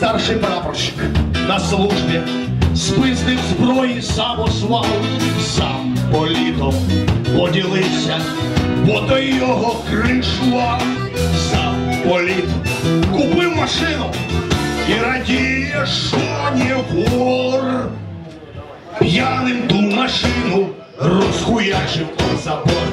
Старший прапорщик на службі спиздив зброї самосвал, сам політом поділився, бо то його кришла, сам політ купив машину і радіє, що не вор. П'яним ту машину розхуячив забор.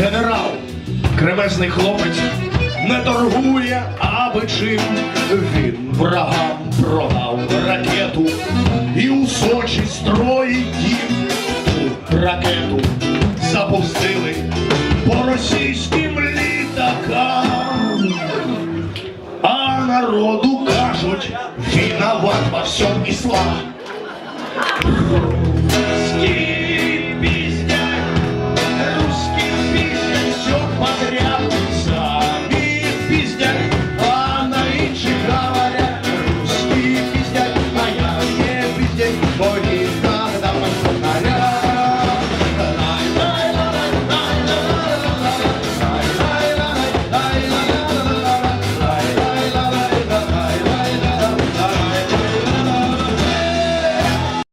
Генерал, кремезний хлопець, не торгує аби чим. Він врагам продав ракету і у Сочі строїть дім. Ту ракету запустили по російським літакам. А народу кажуть, виноват во всем іслам.